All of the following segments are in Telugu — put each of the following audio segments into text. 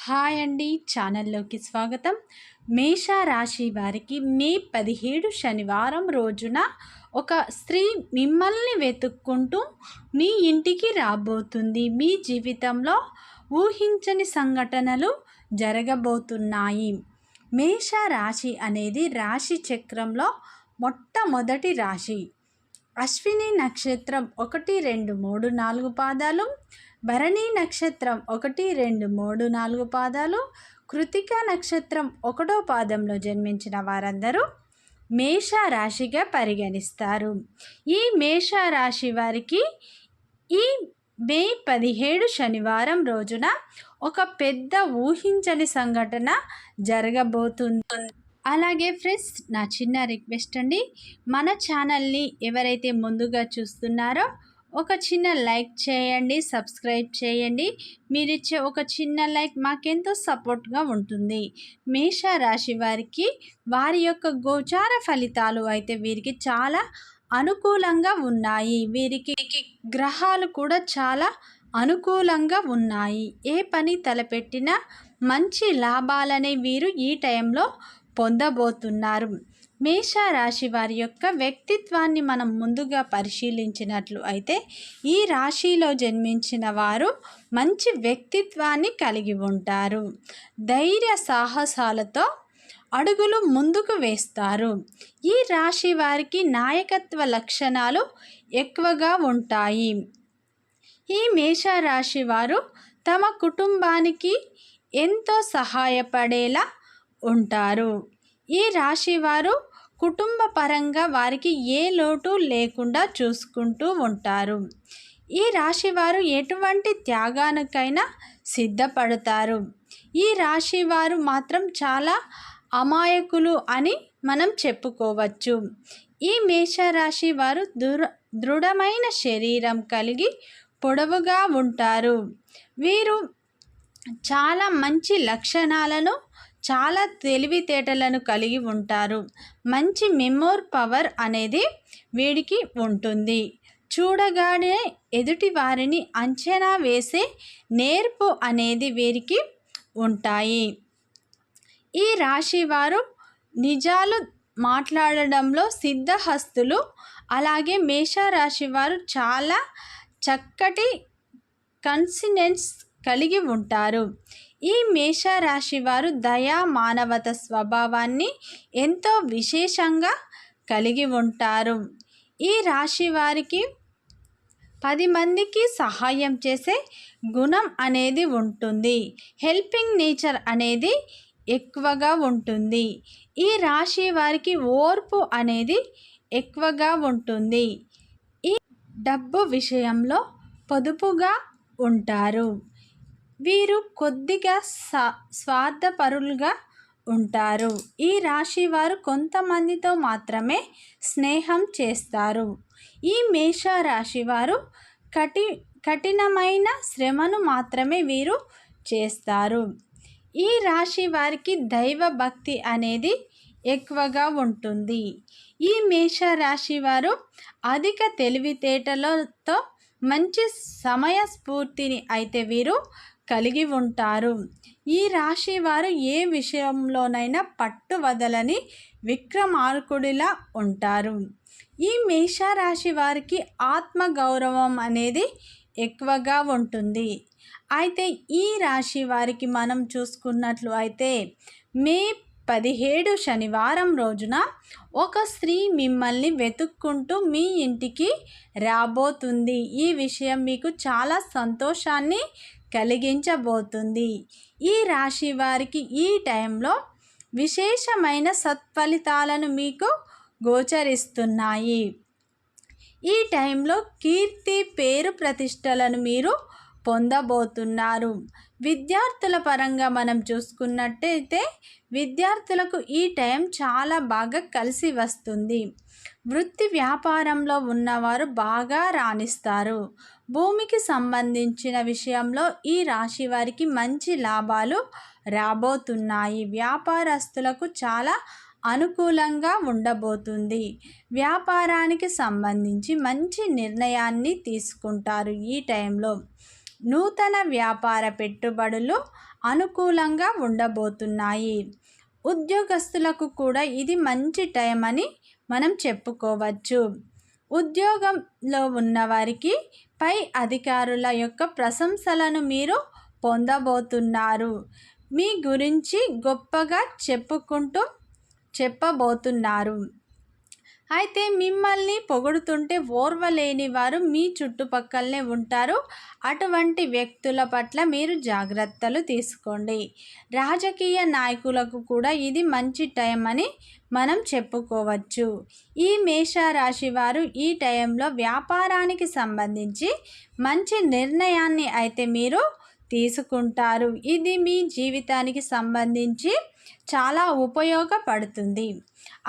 హాయ్ అండి ఛానల్లోకి స్వాగతం. మేష రాశి వారికి మే పదిహేడు శనివారం రోజున ఒక స్త్రీ మిమ్మల్ని వెతుక్కుంటూ మీ ఇంటికి రాబోతుంది. మీ జీవితంలో ఊహించని సంఘటనలు జరగబోతున్నాయి. మేష రాశి అనేది రాశి చక్రంలో మొట్టమొదటి రాశి. అశ్విని నక్షత్రం ఒకటి రెండు మూడు నాలుగు పాదాలు. భరణి నక్షత్రం ఒకటి రెండు మూడు నాలుగు పాదాలు. కృతిక నక్షత్రం ఒకటో పాదంలో జన్మించిన వారందరూ మేష రాశిగా పరిగణిస్తారు. ఈ మేష రాశి వారికి ఈ మే పదిహేడు శనివారం రోజున ఒక పెద్ద ఊహించని సంఘటన జరగబోతుంది. అలాగే ఫ్రెండ్స్ నా చిన్న రిక్వెస్ట్ అండి. మన ఛానల్ని ఎవరైతే ముందుగా చూస్తున్నారో ఒక చిన్న లైక్ చేయండి సబ్స్క్రైబ్ చేయండి. మీరిచ్చే ఒక చిన్న లైక్ మాకెంతో సపోర్ట్గా ఉంటుంది. మేష రాశి వారికి వారి యొక్క గోచార ఫలితాలు అయితే వీరికి చాలా అనుకూలంగా ఉన్నాయి. వీరికి గ్రహాలు కూడా చాలా అనుకూలంగా ఉన్నాయి. ఏ పని తలపెట్టినా మంచి లాభాలనే వీరు ఈ టైంలో పొందబోతున్నారు. మేషరాశి వారి యొక్క వ్యక్తిత్వాన్ని మనం ముందుగా పరిశీలించినట్లు అయితే ఈ రాశిలో జన్మించిన వారు మంచి వ్యక్తిత్వాన్ని కలిగి ఉంటారు. ధైర్య సాహసాలతో అడుగులు ముందుకు వేస్తారు. ఈ రాశి వారికి నాయకత్వ లక్షణాలు ఎక్కువగా ఉంటాయి. ఈ మేషరాశి వారు తమ కుటుంబానికి ఎంతో సహాయపడేలా ఉంటారు. ఈ రాశి వారు కుటుంబ పరంగా వారికి ఏ లోటు లేకుండా చూసుకుంటూ ఉంటారు. ఈ రాశి వారు ఎటువంటి త్యాగానికైనా సిద్ధపడతారు. ఈ రాశి వారు మాత్రం చాలా అమాయకులు అని మనం చెప్పుకోవచ్చు. ఈ మేషరాశి వారు దృఢ దృఢమైన శరీరం కలిగి పొడవుగా ఉంటారు. వీరు చాలా మంచి లక్షణాలను చాలా తెలివితేటలను కలిగి ఉంటారు. మంచి మెమోర్ పవర్ అనేది వీడికి ఉంటుంది. చూడగానే ఎదుటి వారిని అంచనా వేసే నేర్పు అనేది వీరికి ఉంటాయి. ఈ రాశి వారు నిజాలు మాట్లాడడంలో సిద్ధహస్తులు. అలాగే మేషరాశి వారు చాలా చక్కటి కన్సినెన్స్ కలిగి ఉంటారు. ఈ మేషరాశి వారు దయా మానవత స్వభావాన్ని ఎంతో విశేషంగా కలిగి ఉంటారు. ఈ రాశి వారికి పది మందికి సహాయం చేసే గుణం అనేది ఉంటుంది. హెల్పింగ్ నేచర్ అనేది ఎక్కువగా ఉంటుంది. ఈ రాశి వారికి ఓర్పు అనేది ఎక్కువగా ఉంటుంది. ఈ డబ్బు విషయంలో పొదుపుగా ఉంటారు. వీరు కొద్దిగా సా స్వార్థపరులుగా ఉంటారు. ఈ రాశి వారు కొంతమందితో మాత్రమే స్నేహం చేస్తారు. ఈ మేష రాశి వారు కఠి కఠినమైన శ్రమను మాత్రమే వీరు చేస్తారు. ఈ రాశి వారికి దైవ భక్తి అనేది ఎక్కువగా ఉంటుంది. ఈ మేష రాశి వారు అధిక తెలివితేటలతో మంచి సమయ స్ఫూర్తిని అయితే వీరు కలిగి ఉంటారు. ఈ రాశి వారు ఏ విషయంలోనైనా పట్టు వదలని విక్రమార్కుడిలా ఉంటారు. ఈ మేషరాశి వారికి ఆత్మగౌరవం అనేది ఎక్కువగా ఉంటుంది. అయితే ఈ రాశి వారికి మనం చూసుకున్నట్లు అయితే మే పదిహేడు శనివారం రోజున ఒక స్త్రీ మిమ్మల్ని వెతుక్కుంటూ మీ ఇంటికి రాబోతుంది. ఈ విషయం మీకు చాలా సంతోషాన్ని కలిగించబోతుంది. ఈ రాశి వారికి ఈ టైంలో విశేషమైన సత్ఫలితాలను మీకు గోచరిస్తున్నాయి. ఈ టైంలో కీర్తి పేరు ప్రతిష్టలను మీరు పొందబోతున్నారు. విద్యార్థుల పరంగా మనం చూసుకున్నట్టయితే విద్యార్థులకు ఈ టైం చాలా బాగా కలిసి వస్తుంది. వృత్తి వ్యాపారంలో ఉన్నవారు బాగా రాణిస్తారు. భూమికి సంబంధించిన విషయంలో ఈ రాశి వారికి మంచి లాభాలు రాబోతున్నాయి. వ్యాపారస్తులకు చాలా అనుకూలంగా ఉండబోతుంది. వ్యాపారానికి సంబంధించి మంచి నిర్ణయాన్ని తీసుకుంటారు. ఈ టైంలో నూతన వ్యాపార పెట్టుబడులు అనుకూలంగా ఉండబోతున్నాయి. ఉద్యోగస్తులకు కూడా ఇది మంచి టైం అని మనం చెప్పుకోవచ్చు. ఉద్యోగంలో ఉన్నవారికి పై అధికారుల యొక్క ప్రశంసలను మీరు పొందబోతున్నారు. మీ గురించి గొప్పగా చెప్పుకుంటూ చెప్పబోతున్నారు. అయితే మిమ్మల్ని పొగుడుతుంటే ఓర్వలేని వారు మీ చుట్టుపక్కలనే ఉంటారు. అటువంటి వ్యక్తుల పట్ల మీరు జాగ్రత్తలు తీసుకోండి. రాజకీయ నాయకులకు కూడా ఇది మంచి టైం అని మనం చెప్పుకోవచ్చు. ఈ మేషరాశి వారు ఈ టైంలో వ్యాపారానికి సంబంధించి మంచి నిర్ణయాన్ని అయితే మీరు తీసుకుంటారు. ఇది మీ జీవితానికి సంబంధించి చాలా ఉపయోగపడుతుంది.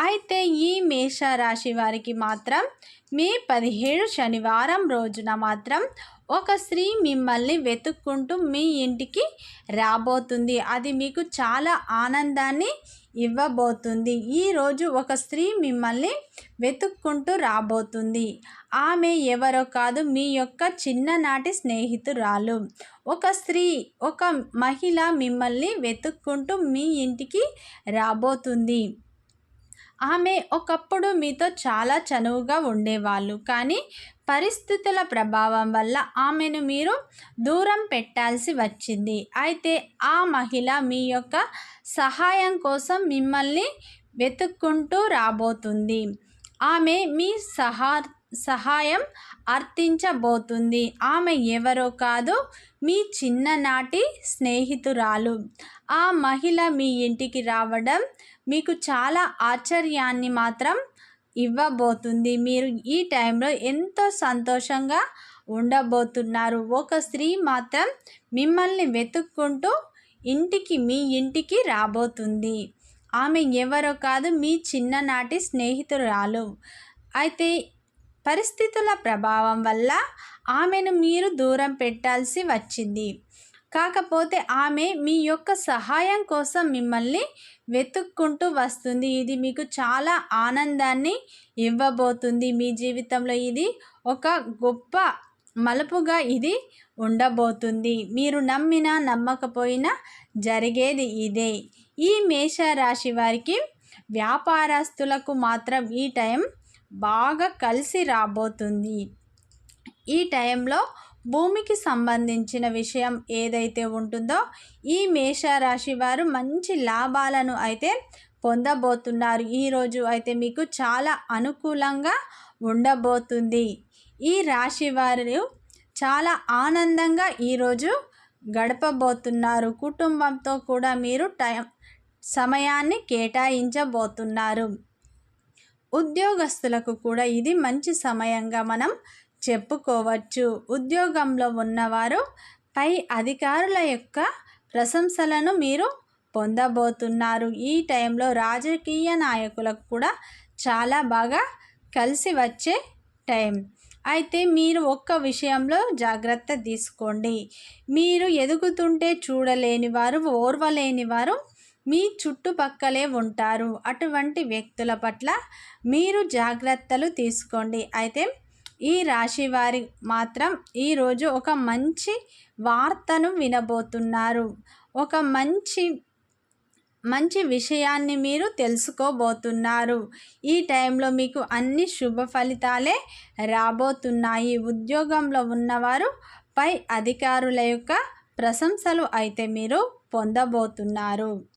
అయితే ఈ మేషరాశి వారికి మాత్రం మే పదిహేడు శనివారం రోజున మాత్రం ఒక స్త్రీ మిమ్మల్ని వెతుక్కుంటూ మీ ఇంటికి రాబోతుంది. అది మీకు చాలా ఆనందాన్ని ఇవ్వబోతుంది. ఈరోజు ఒక స్త్రీ మిమ్మల్ని వెతుక్కుంటూ రాబోతుంది. ఆమె ఎవరో కాదు మీ యొక్క చిన్ననాటి స్నేహితురాలు. ఒక స్త్రీ ఒక మహిళ మిమ్మల్ని వెతుక్కుంటూ మీ ఇంటికి రాబోతుంది. ఆమె ఒకప్పుడు మీతో చాలా చనువుగా ఉండేవాళ్ళు. కానీ పరిస్థితుల ప్రభావం వల్ల ఆమెను మీరు దూరం పెట్టాల్సి వచ్చింది. అయితే ఆ మహిళ మీ యొక్క సహాయం కోసం మిమ్మల్ని వెతుక్కుంటూ రాబోతుంది. ఆమె మీ సహా సహాయం అర్థించబోతుంది ఆమె ఎవరో కాదు మీ చిన్ననాటి స్నేహితురాలు. ఆ మహిళ మీ ఇంటికి రావడం మీకు చాలా ఆశ్చర్యాన్ని మాత్రం ఇవ్వబోతుంది. మీరు ఈ టైంలో ఎంతో సంతోషంగా ఉండబోతున్నారు. ఒక స్త్రీ మాత్రం మిమ్మల్ని వెతుక్కుంటూ ఇంటికి మీ ఇంటికి రాబోతుంది. ఆమె ఎవరో కాదు మీ చిన్ననాటి స్నేహితురాలు. అయితే పరిస్థితుల ప్రభావం వల్ల ఆమెను మీరు దూరం పెట్టాల్సి వచ్చింది. కాకపోతే ఆమె మీ యొక్క సహాయం కోసం మిమ్మల్ని వెతుక్కుంటూ వస్తుంది. ఇది మీకు చాలా ఆనందాన్ని ఇవ్వబోతుంది. మీ జీవితంలో ఇది ఒక గొప్ప మలుపుగా ఇది ఉండబోతుంది. మీరు నమ్మినా నమ్మకపోయినా జరిగేది ఇదే. ఈ మేషరాశి వారికి వ్యాపారస్తులకు మాత్రం ఈ టైం బాగా కలిసి రాబోతుంది. ఈ టైంలో భూమికి సంబంధించిన విషయం ఏదైతే ఉంటుందో ఈ మేషరాశి వారు మంచి లాభాలను అయితే పొందబోతున్నారు. ఈరోజు అయితే మీకు చాలా అనుకూలంగా ఉండబోతుంది. ఈ రాశి వారు చాలా ఆనందంగా ఈరోజు గడపబోతున్నారు. కుటుంబంతో కూడా మీరు టైం సమయాన్ని కేటాయించబోతున్నారు. ఉద్యోగస్తులకు కూడా ఇది మంచి సమయంగా మనం చెప్పుకోవచ్చు. ఉద్యోగంలో ఉన్నవారు పై అధికారుల యొక్క ప్రశంసలను మీరు పొందబోతున్నారు. ఈ టైంలో రాజకీయ నాయకులకు కూడా చాలా బాగా కలిసి వచ్చే టైం. అయితే మీరు ఒక్క విషయంలో జాగ్రత్త తీసుకోండి. మీరు ఎదుగుతుంటే చూడలేని వారు ఓర్వలేని వారు మీ చుట్టుపక్కలే ఉంటారు. అటువంటి వ్యక్తుల పట్ల మీరు జాగ్రత్తలు తీసుకోండి. అయితే ఈ రాశి వారి మాత్రం ఈరోజు ఒక మంచి వార్తను వినబోతున్నారు. ఒక మంచి మంచి విషయాన్ని మీరు తెలుసుకోబోతున్నారు. ఈ టైంలో మీకు అన్ని శుభ ఫలితాలే రాబోతున్నాయి. ఉద్యోగంలో ఉన్నవారు పై అధికారుల యొక్క ప్రశంసలు అయితే మీరు పొందబోతున్నారు.